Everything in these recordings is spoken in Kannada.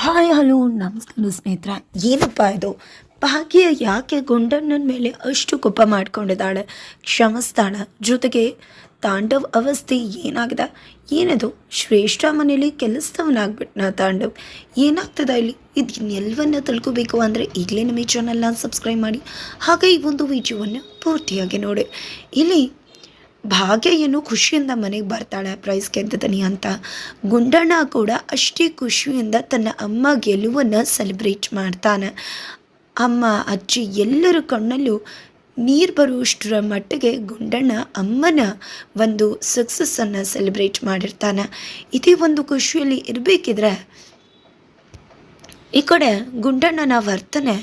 ಹಾಯ್, ಹಲೋ, ನಮಸ್ಕಾರ ಸ್ನೇಹಿತರ. ಏನಪ್ಪ ಇದು? ಭಾಗ್ಯ ಯಾಕೆ ಗುಂಡಣ್ಣನ ಮೇಲೆ ಅಷ್ಟು ಕೋಪ ಮಾಡ್ಕೊಂಡಿದ್ದಾಳೆ? ಕ್ಷಮಿಸ್ತಾಳೆ ಜೊತೆಗೆ ತಾಂಡವ್ ಅವಸ್ಥೆ ಏನಾಗಿದೆ? ಏನದು? ಶ್ರೇಷ್ಠ ಮನೇಲಿ ಕೆಲಸದವನಾಗ್ಬಿಟ್ನ ತಾಂಡವ್? ಏನಾಗ್ತದ ಇಲ್ಲಿ? ಇದನ್ನೆಲ್ಲವನ್ನ ತಿಳ್ಕೋಬೇಕು ಅಂದರೆ ಈಗಲೇ ನಮ್ಮ ಈ ಚಾನಲ್ನ ಸಬ್ಸ್ಕ್ರೈಬ್ ಮಾಡಿ. ಹಾಗೆ ಈ ಒಂದು ವಿಡಿಯೋವನ್ನು ಪೂರ್ತಿಯಾಗಿ ನೋಡಿ. ಇಲ್ಲಿ ಭಾಗ್ಯ ಏನು ಖುಷಿಯಿಂದ ಮನೆಗೆ ಬರ್ತಾಳೆ. ಪ್ರೈಸ್ ಗೆದ್ದಿದ್ದೀನಿ ಅಂತ. ಗುಂಡಣ್ಣ ಕೂಡ ಅಷ್ಟೇ ಖುಷಿಯಿಂದ ತನ್ನ ಅಮ್ಮ ಗೆಲುವನ್ನು ಸೆಲೆಬ್ರೇಟ್ ಮಾಡ್ತಾನೆ. ಅಮ್ಮ, ಅಜ್ಜಿ ಎಲ್ಲರ ಕಣ್ಣಲ್ಲೂ ನೀರು ಬರುವಷ್ಟರ ಮಟ್ಟಿಗೆ ಗುಂಡಣ್ಣ ಅಮ್ಮನ ಒಂದು ಸಕ್ಸಸ್ಸನ್ನು ಸೆಲೆಬ್ರೇಟ್ ಮಾಡಿರ್ತಾನೆ. ಇದೇ ಒಂದು ಖುಷಿಯಲ್ಲಿ ಇರಬೇಕಿದ್ರೆ ಈ ಕಡೆ ಗುಂಡಣ್ಣನ ವರ್ತನೆ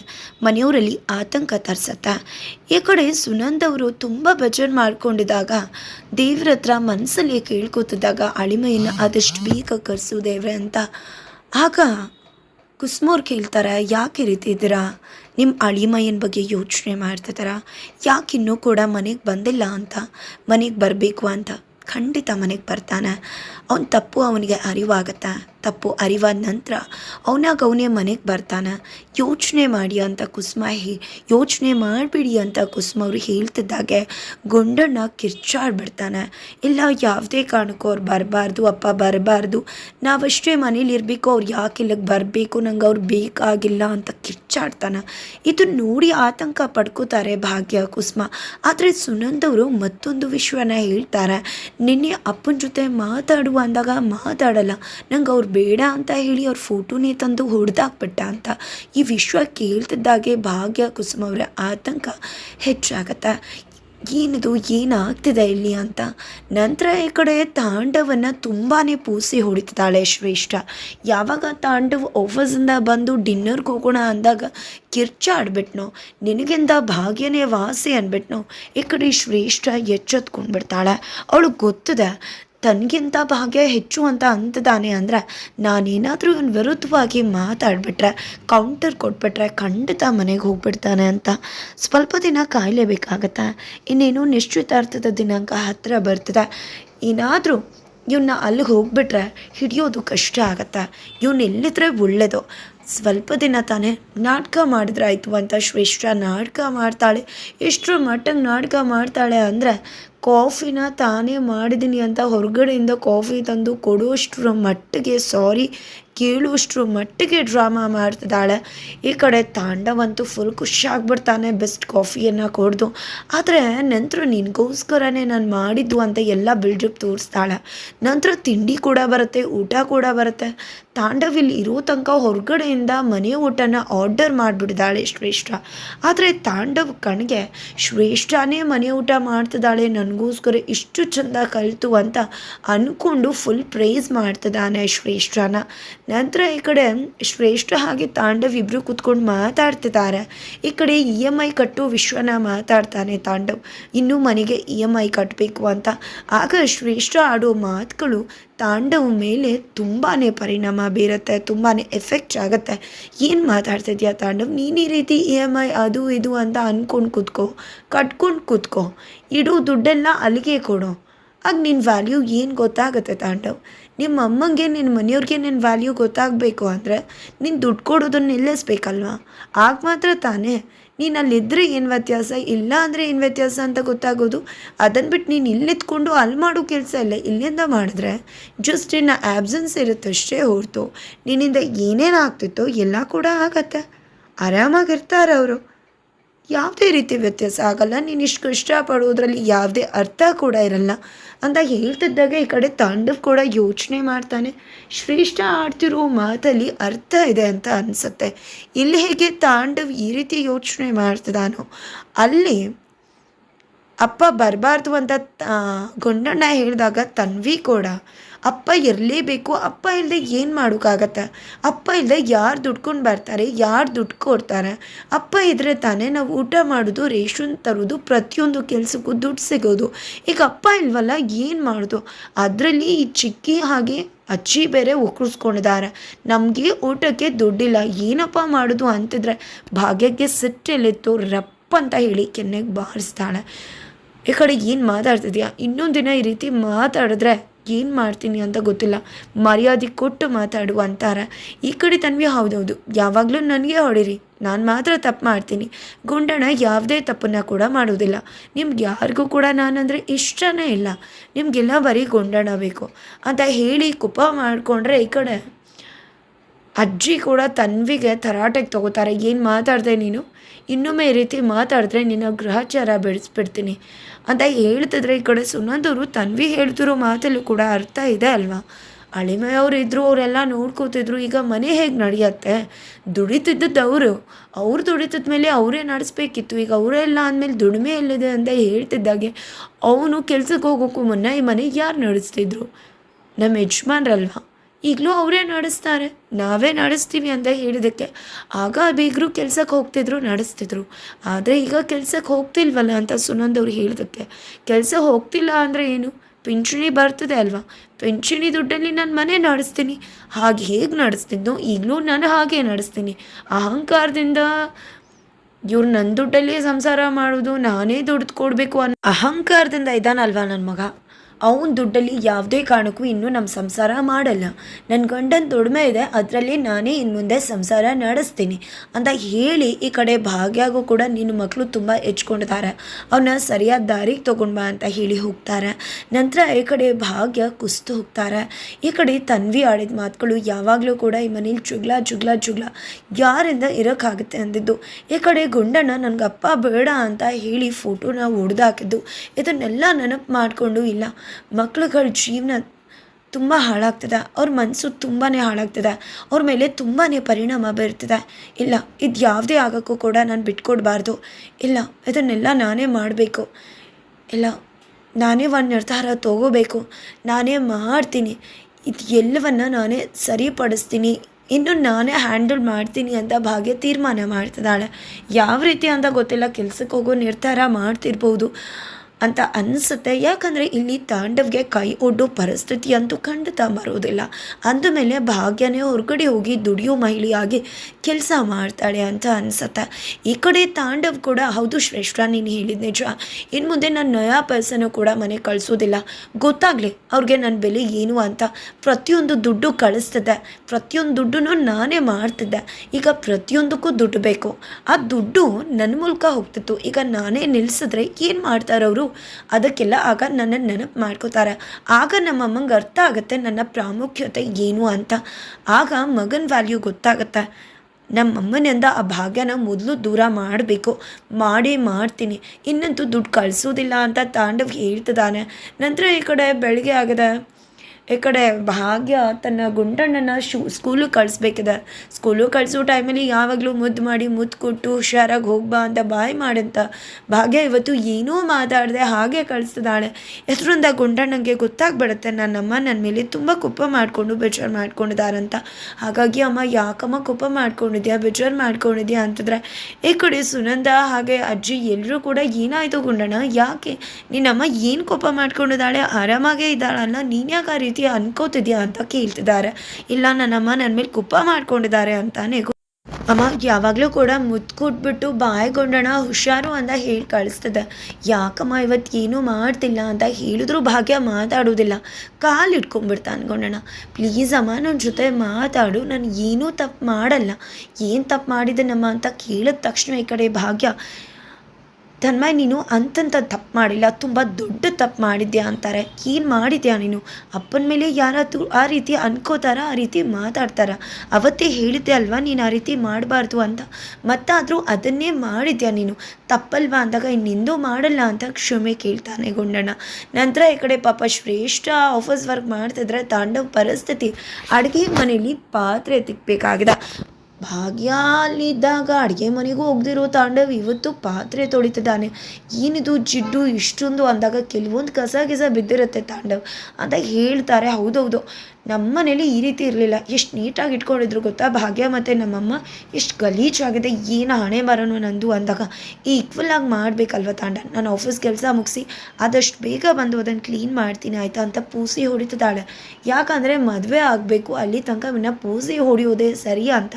ಮನೆಯವರಲ್ಲಿ ಆತಂಕ ತರಿಸತ್ತ. ಈ ಕಡೆ ಸುನಂದ್ ಅವರು ತುಂಬ ಭಜನ್ ಮಾಡ್ಕೊಂಡಿದ್ದಾಗ ದೇವ್ರ ಹತ್ರ ಮನಸ್ಸಲ್ಲಿ ಕೇಳ್ಕೊತಿದ್ದಾಗ ಅಳಿಮೆಯನ್ನು ಆದಷ್ಟು ಬೇಗ ಕರೆಸು ದೇವ್ರೆ ಅಂತ. ಆಗ ಕುಸ್ಮೋರ್ ಕೇಳ್ತಾರೆ, ಯಾಕೆ ರೀತಿದ್ದೀರಾ ನಿಮ್ಮ ಅಳಿಮಯ್ಯನ ಬಗ್ಗೆ ಯೋಚನೆ ಮಾಡ್ತಿದ್ದಾರಾ? ಯಾಕೆ ಇನ್ನೂ ಕೂಡ ಮನೆಗೆ ಬಂದಿಲ್ಲ ಅಂತ? ಮನೆಗೆ ಬರಬೇಕು ಅಂತ? ಖಂಡಿತ ಮನೆಗೆ ಬರ್ತಾನೆ. ಅವನ ತಪ್ಪು ಅವನಿಗೆ ಅರಿವಾಗತ್ತೆ. ತಪ್ಪು ಅರಿವಾದ ನಂತರ ಅವನಾಗ ಅವನೇ ಮನೆಗೆ ಬರ್ತಾನೆ. ಯೋಚನೆ ಮಾಡಿ ಅಂತ ಕುಸುಮ ಹೇ ಯೋಚನೆ ಮಾಡಿಬಿಡಿ ಅಂತ ಕುಸುಮ ಅವರು ಹೇಳ್ತಿದ್ದಾಗೆ ಗುಂಡಣ್ಣ ಕಿರ್ಚಾಡ್ಬಿಡ್ತಾನೆ. ಇಲ್ಲ, ಯಾವುದೇ ಕಾರಣಕ್ಕೂ ಅವ್ರು ಬರಬಾರ್ದು, ಅಪ್ಪ ಬರಬಾರ್ದು. ನಾವಷ್ಟೇ ಮನೇಲಿ ಇರಬೇಕು, ಅವ್ರು ಯಾಕೆ ಇಲ್ಲಿಗೆ ಬರಬೇಕು, ನಂಗೆ ಅವ್ರು ಬೇಕಾಗಿಲ್ಲ ಅಂತ ಕಿರ್ಚಾಡ್ತಾನೆ. ಇದು ನೋಡಿ ಆತಂಕ ಪಡ್ಕೋತಾರೆ ಭಾಗ್ಯ, ಕುಸುಮ. ಆದರೆ ಸುನಂದವರು ಮತ್ತೊಂದು ವಿಷಯನ ಹೇಳ್ತಾರೆ. ನಿನ್ನೆ ಅಪ್ಪನ ಜೊತೆ ಮಾತಾಡುವ ಅಂದಾಗ ಮಾತಾಡಲ್ಲ. ನಂಗೆ ಅವ್ರು ಬೇಡ ಅಂತ ಹೇಳಿ ಅವ್ರ ಫೋಟೋನೇ ತಂದು ಹೊಡೆದಾಕ್ಬಿಟ್ಟ ಅಂತ ಈ ವಿಶ್ವ ಕೇಳ್ತಿದ್ದಾಗೆ ಭಾಗ್ಯ ಕುಸುಮ ಅವರ ಆತಂಕ ಹೆಚ್ಚಾಗತ್ತೆ. ಏನಿದು, ಏನಾಗ್ತಿದೆ ಇಲ್ಲಿ ಅಂತ? ನಂತರ ಈ ಕಡೆ ತಾಂಡವನ್ನು ತುಂಬಾ ಪೂಸಿ ಹೊಡಿತಿದ್ದಾಳೆ ಶ್ರೇಷ್ಠ. ಯಾವಾಗ ತಾಂಡವ್ ಆಫೀಸಿಂದ ಬಂದು ಡಿನ್ನರ್ಗೆ ಹೋಗೋಣ ಅಂದಾಗ ಕಿರ್ಚಾಡ್ಬಿಟ್ನೋ, ನಿನಗಿಂದ ಭಾಗ್ಯನೇ ವಾಸಿ ಅಂದ್ಬಿಟ್ನೋ ಈ ಕಡೆ ಶ್ರೇಷ್ಠ ಎಚ್ಚೆತ್ಕೊಂಡ್ಬಿಡ್ತಾಳೆ. ಅವಳು ಗೊತ್ತಿದೆ ತನಗಿಂತ ಭಾಗ್ಯ ಹೆಚ್ಚು ಅಂತ ಅಂತಿದ್ದಾನೆ ಅಂದರೆ ನಾನೇನಾದರೂ ಇವನ ವಿರುದ್ಧವಾಗಿ ಮಾತಾಡಿಬಿಟ್ರೆ ಕೌಂಟರ್ ಕೊಟ್ಬಿಟ್ರೆ ಖಂಡಿತ ಮನೆಗೆ ಹೋಗ್ಬಿಡ್ತಾನೆ ಅಂತ ಸ್ವಲ್ಪ ದಿನ ಕಾಯಲೇಬೇಕಾಗತ್ತೆ. ಇನ್ನೇನು ನಿಶ್ಚಿತಾರ್ಥದ ದಿನಾಂಕ ಹತ್ತಿರ ಬರ್ತದೆ. ಏನಾದರೂ ಇವನ್ನ ಅಲ್ಲಿಗೆ ಹೋಗ್ಬಿಟ್ರೆ ಹಿಡಿಯೋದು ಕಷ್ಟ ಆಗತ್ತೆ. ಇವನು ಎಲ್ಲಿದ್ರೆ ಒಳ್ಳೆಯದು ಸ್ವಲ್ಪ ದಿನ ತಾನೇ ನಾಟಕ ಮಾಡಿದ್ರೆ ಆಯಿತು ಅಂತ ಶ್ರೇಷ್ಠ ನಾಟಕ ಮಾಡ್ತಾಳೆ. ಎಷ್ಟರ ಮಟ್ಟಂಗೆ ನಾಟಕ ಮಾಡ್ತಾಳೆ ಅಂದರೆ ಕಾಫಿನ ತಾನೇ ಮಾಡಿದ್ದೀನಿ ಅಂತ ಹೊರಗಡೆಯಿಂದ ಕಾಫಿ ತಂದು ಕೊಡುವಷ್ಟರ ಮಟ್ಟಿಗೆ ಸಾರಿ ಕೇಳುವಷ್ಟರ ಮಟ್ಟಿಗೆ ಡ್ರಾಮಾ ಮಾಡ್ತಿದ್ದಾಳೆ. ಈ ಕಡೆ ತಾಂಡವಂತೂ ಫುಲ್ ಖುಷಿಯಾಗ್ಬಿಡ್ತಾನೆ ಬೆಸ್ಟ್ ಕಾಫಿಯನ್ನು ಕೊಡ್ದು. ಆದರೆ ನಂತರ ನಿನಗೋಸ್ಕರನೇ ನಾನು ಮಾಡಿದ್ದು ಅಂತ ಎಲ್ಲ ಬಿಲ್ಡಪ್ ತೋರಿಸ್ತಾಳೆ. ನಂತರ ತಿಂಡಿ ಕೂಡ ಬರುತ್ತೆ, ಊಟ ಕೂಡ ಬರುತ್ತೆ. ತಾಂಡವ್ ಇಲ್ಲಿ ಇರೋ ತನಕ ಹೊರಗಡೆಯಿಂದ ಮನೆ ಊಟನ ಆರ್ಡರ್ ಮಾಡಿಬಿಡ್ದಾಳೆ ಶ್ರೇಷ್ಠ. ಆದರೆ ತಾಂಡವ್ ಕಣ್ಗೆ, ಶ್ರೇಷ್ಠನೇ ಮನೆ ಊಟ ಮಾಡ್ತಿದ್ದಾಳೆ, ನನಗೋಸ್ಕರ ಇಷ್ಟು ಚಂದ ಕಲಿತು ಅಂತ ಅಂದ್ಕೊಂಡು ಫುಲ್ ಪ್ರೈಸ್ ಮಾಡ್ತಿದ್ದಾನೆ ಶ್ರೇಷ್ಠನ. ನಂತರ ಈ ಕಡೆ ಶ್ರೇಷ್ಠ ಹಾಗೆ ತಾಂಡವ್ ಇಬ್ಬರು ಕೂತ್ಕೊಂಡು ಮಾತಾಡ್ತಿದ್ದಾರೆ. ಈ ಕಡೆ ಇ ಎಂ ಐ ಕಟ್ಟೋ ವಿಶ್ವನ ಮಾತಾಡ್ತಾನೆ ತಾಂಡವ್. ಇನ್ನೂ ಮನೆಗೆ ಇ ಎಂ ಐ ಕಟ್ಟಬೇಕು ಅಂತ. ಆಗ ಶ್ರೇಷ್ಠ ಆಡೋ ಮಾತುಗಳು ತಾಂಡವ್ ಮೇಲೆ ತುಂಬಾ ಪರಿಣಾಮ ಬೀರುತ್ತೆ ತುಂಬಾ ಎಫೆಕ್ಟ್ ಆಗುತ್ತೆ. ಏನು ಮಾತಾಡ್ತಿದ್ಯಾ ತಾಂಡವ್? ನೀನು ಈ ರೀತಿ ಇ ಎಂ ಐ ಅದು ಇದು ಅಂತ ಅಂದ್ಕೊಂಡು ಕೂತ್ಕೋ, ಕಟ್ಕೊಂಡು ಕೂತ್ಕೋ, ಇಡೋ ದುಡ್ಡೆಲ್ಲ ಅಲ್ಲಿಗೆ ಕೊಡು. ಆಗ ನಿನ್ನ ವ್ಯಾಲ್ಯೂ ಏನು ಗೊತ್ತಾಗುತ್ತೆ ತಾಂಡವ್? ನಿಮ್ಮ ಅಮ್ಮಂಗೆ ನಿನ್ನ ಮನೆಯವ್ರಿಗೆ ನಿನ್ನ ವ್ಯಾಲ್ಯೂ ಗೊತ್ತಾಗಬೇಕು ಅಂದರೆ ನೀನು ದುಡ್ಡು ಕೊಡೋದನ್ನ ನಿಲ್ಲಿಸ್ಬೇಕಲ್ವಾ? ಆಗ ಮಾತ್ರ ತಾನೇ ನೀನು ಅಲ್ಲಿದ್ದರೆ ಏನು ವ್ಯತ್ಯಾಸ? ಇಲ್ಲ ಅಂದರೆ ಏನು ವ್ಯತ್ಯಾಸ ಅಂತ ಗೊತ್ತಾಗೋದು? ಅದನ್ನು ಬಿಟ್ಟು ನೀನು ಇಲ್ಲಿತ್ಕೊಂಡು ಅಲ್ಲಿ ಮಾಡೋ ಕೆಲಸ ಇಲ್ಲ. ಇಲ್ಲಿಂದ ಮಾಡಿದ್ರೆ ಜಸ್ಟ್ ನಿನ್ನ ಆ್ಯಬ್ಸೆನ್ಸ್ ಇರುತ್ತಷ್ಟೇ ಹೊರತು. ನಿನ್ನಿಂದ ಏನೇನು ಆಗ್ತಿತ್ತೋ ಎಲ್ಲ ಕೂಡ ಆಗತ್ತೆ. ಆರಾಮಾಗಿರ್ತಾರೆ ಅವರು. ಯಾವುದೇ ರೀತಿ ವ್ಯತ್ಯಾಸ ಆಗಲ್ಲ. ನೀನು ಇಷ್ಟು ಇಷ್ಟಪಡೋದ್ರಲ್ಲಿ ಯಾವುದೇ ಅರ್ಥ ಕೂಡ ಇರಲ್ಲ. ಅಂತ ಹೇಳ್ತಿದ್ದಾಗ ಈ ಕಡೆ ತಾಂಡವ್ ಕೂಡ ಯೋಚನೆ ಮಾಡ್ತಾನೆ. ಶ್ರೇಷ್ಠ ಆಡ್ತಿರೋ ಮಾತಲ್ಲಿ ಅರ್ಥ ಇದೆ ಅಂತ ಅನಿಸುತ್ತೆ. ಇಲ್ಲಿ ಹೇಗೆ ತಾಂಡವ್ ಈ ರೀತಿ ಯೋಚನೆ ಮಾಡ್ತಿದ್ದಾನೋ, ಅಲ್ಲಿ ಅಪ್ಪ ಬರಬಾರ್ದು ಅಂತ ಗುಂಡಣ್ಣ ಹೇಳಿದಾಗ ತನ್ವಿ ಕೂಡ, ಅಪ್ಪ ಇರಲೇಬೇಕು, ಅಪ್ಪ ಇಲ್ಲದೆ ಏನು ಮಾಡೋಕ್ಕಾಗತ್ತೆ ಅಪ್ಪ ಇಲ್ಲದೆ ಯಾರು ದುಡ್ಕೊಂಡು ಬರ್ತಾರೆ, ಯಾರು ದುಡ್ಡು ಕೊಡ್ತಾರೆ? ಅಪ್ಪ ಇದ್ರೆ ತಾನೇ ನಾವು ಊಟ ಮಾಡೋದು, ರೇಷನ್ ತರೋದು, ಪ್ರತಿಯೊಂದು ಕೆಲಸಕ್ಕೂ ದುಡ್ಡು ಸಿಗೋದು. ಈಗ ಅಪ್ಪ ಇಲ್ವಲ್ಲ, ಏನು ಮಾಡೋದು? ಅದರಲ್ಲಿ ಈ ಚಿಕ್ಕಿ ಹಾಗೆ ಅಜ್ಜಿ ಬೇರೆ ಉಕ್ಕಿಸ್ಕೊಂಡಿದ್ದಾರೆ ನಮಗೆ ಊಟಕ್ಕೆ ದುಡ್ಡಿಲ್ಲ, ಏನಪ್ಪ ಮಾಡೋದು ಅಂತಿದ್ರೆ, ಭಾಗ್ಯಕ್ಕೆ ಸಿಟ್ಟೆಲ್ಲಿತ್ತು ರಪ್ಪ ಅಂತ ಹೇಳಿ ಕೆನ್ನೆಗೆ ಬಾರಿಸ್ತಾಳೆ. ಈ ಕಡೆ ಏನು ಮಾತಾಡ್ತಿದ್ಯಾ? ಇನ್ನೊಂದು ದಿನ ಈ ರೀತಿ ಮಾತಾಡಿದ್ರೆ ಏನು ಮಾಡ್ತೀನಿ ಅಂತ ಗೊತ್ತಿಲ್ಲ. ಮರ್ಯಾದೆ ಕೊಟ್ಟು ಮಾತಾಡು ಅಂತಾರೆ. ಈ ಕಡೆ ತನ್ವಿ ಹೌದೌದು. ಯಾವಾಗಲೂ ನನಗೆ ಹೊಡಿರಿ. ನಾನು ಮಾತ್ರ ತಪ್ಪು ಮಾಡ್ತೀನಿ. ಗುಂಡಣ್ಣ ಯಾವುದೇ ತಪ್ಪನ್ನು ಕೂಡ ಮಾಡೋದಿಲ್ಲ. ನಿಮ್ಗೆ ಯಾರಿಗೂ ಕೂಡ ನಾನಂದರೆ ಇಷ್ಟನೇ ಇಲ್ಲ. ನಿಮಗೆಲ್ಲ ಬರೀ ಗುಂಡಣ್ಣ ಬೇಕು. ಅಂತ ಹೇಳಿ ಕುಪ ಮಾಡಿಕೊಂಡ್ರೆ ಈ ಕಡೆ ಅಜ್ಜಿ ಕೂಡ ತನ್ವಿಗೆ ತರಾಟೆಗೆ ತಗೋತಾರೆ. ಏನು ಮಾತಾಡ್ದೆ ನೀನು? ಇನ್ನೊಮ್ಮೆ ಈ ರೀತಿ ಮಾತಾಡಿದ್ರೆ ನಿನ್ನ ಗ್ರಹಚಾರ ಬೆಳೆಸ್ಬಿಡ್ತೀನಿ ಅಂತ ಹೇಳ್ತಿದ್ರೆ ಈ ಕಡೆ ಸುನಂದವರು ತನ್ವಿ ಹೇಳ್ತಿರೋ ಮಾತಲ್ಲಿ ಕೂಡ ಅರ್ಥ ಇದೆ ಅಲ್ವಾ? ಅಳಿಮೆಯವ್ರು ಇದ್ರು, ಅವರೆಲ್ಲ ನೋಡ್ಕೋತಿದ್ರು, ಈಗ ಮನೆ ಹೇಗೆ ನಡೆಯತ್ತೆ? ದುಡಿತಿದ್ದದ್ದು ಅವರು. ಅವ್ರು ದುಡಿತಿದ್ದ ಮೇಲೆ ಅವರೇ ನಡೆಸ್ಬೇಕಿತ್ತು. ಈಗ ಅವರೆಲ್ಲ ಅಂದಮೇಲೆ ದುಡಿಮೆ ಎಲ್ಲಿದೆ ಅಂತ ಹೇಳ್ತಿದ್ದಾಗೆ ಅವನು ಕೆಲ್ಸಕ್ಕೆ ಹೋಗೋಕ್ಕೂ ಮುನ್ನ ಈ ಮನೆ ಯಾರು ನಡೆಸ್ತಿದ್ರು? ನಮ್ಮ ಯಜಮಾನ್ರಲ್ವಾ? ಈಗಲೂ ಅವರೇ ನಡೆಸ್ತಾರೆ. ನಾವೇ ನಡೆಸ್ತೀವಿ ಅಂತ ಹೇಳಿದ್ದಕ್ಕೆ. ಆಗ ಬೀಗರು ಕೆಲ್ಸಕ್ಕೆ ಹೋಗ್ತಿದ್ರು, ನಡೆಸ್ತಿದ್ರು. ಆದರೆ ಈಗ ಕೆಲ್ಸಕ್ಕೆ ಹೋಗ್ತಿಲ್ವಲ್ಲ ಅಂತ ಸುನಂದವ್ರು ಹೇಳಿದ್ದಕ್ಕೆ. ಕೆಲಸ ಹೋಗ್ತಿಲ್ಲ ಅಂದರೆ ಏನು? ಪಿಂಚಣಿ ಬರ್ತದೆ ಅಲ್ವಾ? ಪಿಂಚಣಿ ದುಡ್ಡಲ್ಲಿ ನಾನು ಮನೆ ನಡೆಸ್ತೀನಿ. ಹಾಗೆ ಹೇಗೆ ನಡೆಸ್ತಿದ್ದೋ ಈಗಲೂ ನಾನು ಹಾಗೆ ನಡೆಸ್ತೀನಿ. ಅಹಂಕಾರದಿಂದ ಇವ್ರು ನನ್ನ ದುಡ್ಡಲ್ಲಿ ಸಂಸಾರ ಮಾಡೋದು, ನಾನೇ ದುಡ್ಡು ಕೊಡಬೇಕು ಅನ್ನೋ ಅಹಂಕಾರದಿಂದ ಇದ್ದಾನಲ್ವಾ ನನ್ನ ಮಗ? ಅವನ ದುಡ್ಡಲ್ಲಿ ಯಾವುದೇ ಕಾರಣಕ್ಕೂ ಇನ್ನೂ ನಮ್ಮ ಸಂಸಾರ ಮಾಡಲ್ಲ. ನನ್ನ ಗಂಡನ ದುಡಿಮೆ ಇದೆ, ಅದರಲ್ಲಿ ನಾನೇ ಇನ್ನು ಮುಂದೆ ಸಂಸಾರ ನಡೆಸ್ತೀನಿ ಅಂತ ಹೇಳಿ ಈ ಕಡೆ ಭಾಗ್ಯಾಗೂ ಕೂಡ ನಿನ್ನ ಮಕ್ಕಳು ತುಂಬ ಹೆಚ್ಕೊಂಡಿದ್ದಾರೆ ಅವನ್ನ ಸರಿಯಾದ ದಾರಿಗೆ ತೊಗೊಂಡು ಬಾ ಅಂತ ಹೇಳಿ ಹೋಗ್ತಾರೆ. ನಂತರ ಈ ಕಡೆ ಭಾಗ್ಯ ಕುಸ್ತು ಹೋಗ್ತಾರೆ. ಈ ಕಡೆ ತನ್ವಿ ಆಡಿದ ಮಾತುಗಳು ಯಾವಾಗಲೂ ಕೂಡ ಈ ಮನೇಲಿ ಜುಗ್ಲ ಜುಗ್ಲ ಜುಗ್ಲ ಯಾರಿಂದ ಇರೋಕ್ಕಾಗುತ್ತೆ ಅಂದಿದ್ದು. ಈ ಕಡೆ ಗುಂಡಣ್ಣ ನನಗೆ ಬೇಡ ಅಂತ ಹೇಳಿ ಫೋಟೋನ ಹೊಡೆದಾಕಿದ್ದು ಇದನ್ನೆಲ್ಲ ನೆನಪು ಮಾಡಿಕೊಂಡು ಇಲ್ಲ. ಮಕ್ಳುಗಳ ಜೀವನ ತುಂಬ ಹಾಳಾಗ್ತದೆ. ಅವ್ರ ಮನಸ್ಸು ತುಂಬಾ ಹಾಳಾಗ್ತದೆ. ಅವ್ರ ಮೇಲೆ ತುಂಬಾ ಪರಿಣಾಮ ಬೀರ್ತದೆ. ಇಲ್ಲ, ಇದು ಯಾವುದೇ ಆಗೋಕ್ಕೂ ಕೂಡ ನಾನು ಬಿಟ್ಕೊಡ್ಬಾರ್ದು. ಇಲ್ಲ, ಇದನ್ನೆಲ್ಲ ನಾನೇ ಮಾಡಬೇಕು. ಇಲ್ಲ, ನಾನೇ ಒಂದು ನಿರ್ಧಾರ ತಗೋಬೇಕು. ನಾನೇ ಮಾಡ್ತೀನಿ. ಇದು ಎಲ್ಲವನ್ನು ನಾನೇ ಸರಿಪಡಿಸ್ತೀನಿ. ಇನ್ನು ನಾನೇ ಹ್ಯಾಂಡಲ್ ಮಾಡ್ತೀನಿ ಅಂತ ಭಾಗ್ಯ ತೀರ್ಮಾನ ಮಾಡ್ತಿದ್ದಾಳೆ. ಯಾವ ರೀತಿ ಅಂತ ಗೊತ್ತಿಲ್ಲ. ಕೆಲಸಕ್ಕೆ ಹೋಗೋ ನಿರ್ಧಾರ ಮಾಡ್ತಿರ್ಬೋದು. ಅಂತ ಅನಿಸುತ್ತೆ. ಯಾಕಂದರೆ ಇಲ್ಲಿ ತಾಂಡವ್ಗೆ ಕೈ ಒಡ್ಡೋ ಪರಿಸ್ಥಿತಿ ಅಂತೂ ಖಂಡಿತ ಬರೋದಿಲ್ಲ ಅಂದಮೇಲೆ ಭಾಗ್ಯನೇ ಹೊರಗಡೆ ಹೋಗಿ ದುಡಿಯೋ ಮಹಿಳೆಯಾಗಿ ಕೆಲಸ ಮಾಡ್ತಾಳೆ ಅಂತ ಅನಿಸುತ್ತೆ. ಈ ಕಡೆ ತಾಂಡವ್ ಕೂಡ, ಹೌದು ಶ್ರೇಷ್ಠ, ನೀನು ಹೇಳಿದ ನಿಜ. ಇನ್ನು ಮುಂದೆ ನಾನು ನಯಾ ಪರ್ಸನ್ನು ಕೂಡ ಮನೆ ಕಳಿಸೋದಿಲ್ಲ. ಗೊತ್ತಾಗಲಿ, ಅವ್ರಿಗೆ ನನ್ನ ಬೆಲೆ ಏನು ಅಂತ. ಪ್ರತಿಯೊಂದು ದುಡ್ಡು ಕಳಿಸ್ತಿದ್ದೆ ಪ್ರತಿಯೊಂದು ದುಡ್ಡನ್ನು ನಾನೇ ಮಾಡ್ತಿದ್ದೆ. ಈಗ ಪ್ರತಿಯೊಂದಕ್ಕೂ ದುಡ್ಡು ಬೇಕು. ಆ ದುಡ್ಡು ನನ್ನ ಮೂಲಕ ಹೋಗ್ತಿತ್ತು. ಈಗ ನಾನೇ ನಿಲ್ಲಿಸಿದ್ರೆ ಏನು ಮಾಡ್ತಾರೆ ಅವರು ಅದಕ್ಕೆಲ್ಲ ಆಗ ನನ್ನ ನೆನಪು ಮಾಡ್ಕೋತಾರೆ ಆಗ ನಮ್ಮ ಅಮ್ಮಂಗೆ ಅರ್ಥ ಆಗುತ್ತೆ ನನ್ನ ಪ್ರಾಮುಖ್ಯತೆ ಏನು ಅಂತ. ಆಗ ಮಗನ ವ್ಯಾಲ್ಯೂ ಗೊತ್ತಾಗುತ್ತೆ. ನಮ್ಮ ಅಮ್ಮನಿಂದ ಆ ಭಾಗ್ಯನ ಮೊದಲು ದೂರ ಮಾಡಬೇಕು. ಮಾಡಿ ಮಾಡ್ತೀನಿ. ಇನ್ನಂತೂ ದುಡ್ಡು ಕಳಿಸೋದಿಲ್ಲ ಅಂತ ತಾಂಡವ್ ಹೇಳ್ತಿದ್ದಾನೆ. ನಂತರ ಈ ಕಡೆ ಬೆಳಗ್ಗೆ ಆಗದೆ ಈ ಕಡೆ ಭಾಗ್ಯ ತನ್ನ ಗುಂಡಣ್ಣನ ಶೂ ಸ್ಕೂಲಿಗೆ ಕಳಿಸ್ಬೇಕಿದೆ. ಸ್ಕೂಲಿಗೆ ಕಳಿಸೋ ಟೈಮಲ್ಲಿ ಯಾವಾಗಲೂ ಮುದ್ದು ಮಾಡಿ, ಮುದ್ದು ಕೊಟ್ಟು ಹುಷಾರಾಗಿ ಹೋಗ್ಬಾ ಅಂತ ಬಾಯ್ ಮಾಡಂತ ಭಾಗ್ಯ ಇವತ್ತು ಏನೂ ಮಾತಾಡದೆ ಹಾಗೆ ಕಳಿಸ್ತಿದ್ದಾಳೆ. ಎಷ್ಟರಿಂದ ಗುಂಡಣ್ಣಂಗೆ ಗೊತ್ತಾಗ್ಬಿಡುತ್ತೆ ನನ್ನಮ್ಮ ನನ್ನ ಮೇಲೆ ತುಂಬ ಕುಪ್ಪ ಮಾಡಿಕೊಂಡು ಬೇಜಾರು ಮಾಡ್ಕೊಂಡಿದ್ದಾರಂತ. ಹಾಗಾಗಿ ಅಮ್ಮ ಯಾಕಮ್ಮ ಕುಪ್ಪ ಮಾಡ್ಕೊಂಡಿದ್ಯಾ, ಬೇಜಾರು ಮಾಡ್ಕೊಂಡಿದ್ಯಾ ಅಂತಂದ್ರೆ ಈ ಕಡೆ ಸುನಂದ, ಹಾಗೆ ಅಜ್ಜಿ ಎಲ್ಲರೂ ಕೂಡ ಏನಾಯಿತು ಗುಂಡಣ್ಣ? ಯಾಕೆ? ನಿನ್ನಮ್ಮ ಏನು ಕೋಪ ಮಾಡ್ಕೊಂಡಿದ್ದಾಳೆ? ಆರಾಮಾಗೇ ಇದ್ದಾಳಲ್ಲ ನೀನು ಯಾಕೆ ರೀತಿ ಅನ್ಕೋತಿದ್ಯಾ ಅಂತ ಕೇಳ್ತಿದ್ದಾರೆ. ಇಲ್ಲ ನನ್ನಮ್ಮ ನನ್ನ ಮೇಲೆ ಕುಪ್ಪ ಮಾಡ್ಕೊಂಡಿದ್ದಾರೆ ಅಂತಾನೆ ಅಮ್ಮ, ಯಾವಾಗಲೂ ಕೂಡ ಮುತ್ಕೊಟ್ಬಿಟ್ಟು ಬಾಯ್ಗೊಂಡಣ ಹುಷಾರು ಅಂತ ಹೇಳಿ ಕಳಿಸ್ತದೆ. ಯಾಕಮ್ಮ ಇವತ್ತು ಏನೂ ಮಾಡ್ತಿಲ್ಲ ಅಂತ ಹೇಳಿದ್ರು ಭಾಗ್ಯ ಮಾತಾಡೋದಿಲ್ಲ. ಕಾಲು ಇಟ್ಕೊಂಡ್ಬಿಡ್ತಾ ಗೊಂಡಣ ಪ್ಲೀಸ್ ಅಮ್ಮ ನನ್ನ ಜೊತೆ ಮಾತಾಡು. ನಾನು ಏನೂ ತಪ್ಪು ಮಾಡಲ್ಲ. ಏನು ತಪ್ಪು ಮಾಡಿದೆನಮ್ಮ ಅಂತ ಕೇಳಿದ ತಕ್ಷಣ ಈ ಕಡೆ ಭಾಗ್ಯ ತನ್ಮಯ್, ನೀನು ಅಂತಂತ ತಪ್ಪು ಮಾಡಿಲ್ಲ, ತುಂಬ ದೊಡ್ಡ ತಪ್ಪು ಮಾಡಿದ್ಯಾ ಅಂತಾರೆ. ಏನು ಮಾಡಿದ್ಯಾ ನೀನು? ಅಪ್ಪನ ಮೇಲೆ ಯಾರಾದರೂ ಆ ರೀತಿ ಅನ್ಕೋತಾರ, ಆ ರೀತಿ ಮಾತಾಡ್ತಾರ. ಅವತ್ತೇ ಹೇಳಿದ್ದೆ ಅಲ್ವಾ, ನೀನು ಆ ರೀತಿ ಮಾಡಬಾರ್ದು ಅಂತ. ಮತ್ತಾದರೂ ಅದನ್ನೇ ಮಾಡಿದ್ಯಾ ನೀನು? ತಪ್ಪಲ್ವಾ ಅಂದಾಗ ಇನ್ನೆಂದೂ ಮಾಡಲ್ಲ ಅಂತ ಕ್ಷಮೆ ಕೇಳ್ತಾನೆ ಗುಂಡಣ್ಣ ನಂತರ ಈ ಕಡೆ ಪಾಪ ಶ್ರೇಷ್ಠ ಆಫೀಸ್ ವರ್ಕ್ ಮಾಡ್ತಿದ್ರೆ ತಾಂಡವ ಪರಿಸ್ಥಿತಿ. ಅಡುಗೆ ಮನೆಯಲ್ಲಿ ಪಾತ್ರೆ ತಿಕ್ಕಬೇಕಾಗಿದೆ ಭಾಗ್ಯ ಅಲ್ಲಿದ್ದಾಗ ಅಡುಗೆ ಮನೆಗೂ ಹೋಗ್ದಿರೋ ತಾಂಡವ್ ಇವತ್ತು ಪಾತ್ರೆ ತೊಳಿತಿದ್ದಾನೆ. ಏನಿದು ಜಿಡ್ಡು, ಇಷ್ಟೊಂದು ಅಂದಾಗ ಕೆಲವೊಂದು ಕಸ ಗಿಸ ಬಿದ್ದಿರುತ್ತೆ ತಾಂಡವ್. ಅಂತ ಹೇಳ್ತಾರೆ. ಹೌದೌದು. ನಮ್ಮ ಮನೇಲಿ ಈ ರೀತಿ ಇರಲಿಲ್ಲ. ಎಷ್ಟು ನೀಟಾಗಿ ಇಟ್ಕೊಂಡಿದ್ರು ಗೊತ್ತಾ? ಭಾಗ್ಯ ಮತ್ತು ನಮ್ಮಮ್ಮ ಎಷ್ಟು ಗಲೀಜಾಗಿದೆ ಏನು ಹಣೆ ಬರೋನು ನಂದು ಅಂದಾಗ. ಈಕ್ವಲ್ ಆಗಿ ಮಾಡಬೇಕಲ್ವ ತಾಂಡ ನಾನು ಆಫೀಸ್ ಕೆಲಸ ಮುಗಿಸಿ ಆದಷ್ಟು ಬೇಗ ಬಂದು ಅದನ್ನು ಕ್ಲೀನ್ ಮಾಡ್ತೀನಿ ಆಯಿತಾ ಅಂತ ಪೂಸಿ ಹೊಡಿತಿದ್ದಾಳೆ. ಯಾಕಂದರೆ ಮದುವೆ ಆಗಬೇಕು. ಅಲ್ಲಿ ತನಕ ಇನ್ನು ಪೂಸಿ ಹೊಡೆಯೋದೇ ಸರಿ ಅಂತ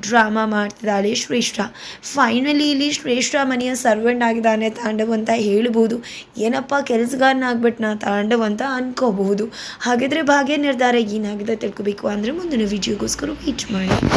ಡ್ರಾಮಾ ಮಾಡ್ತಿದ್ದಾಳೆ ಶ್ರೇಷ್ಠ. ಫೈನಲಿ ಇಲ್ಲಿ ಶ್ರೇಷ್ಠ ಮನೆಯ ಸರ್ವೆಂಟ್ ಆಗಿದ್ದಾನೆ ತಾಂಡವ್ ಅಂತ ಹೇಳ್ಬೋದು. ಏನಪ್ಪ ಕೆಲಸಗಾರನಾಗ್ಬಿಟ್ನಾ ತಾಂಡವ್ ಅಂತ ಅನ್ಕೋಬಹುದು. ಹಾಗಿದ್ರೆ ಭಾಗ್ಯ ನಿರ್ಧಾರ ಏನಾಗಿದೆ ತಿಳ್ಕೊಬೇಕು ಅಂದರೆ ಮುಂದಿನ ವಿಡಿಯೋಗೋಸ್ಕರ ವೇಟ್ ಮಾಡಿ.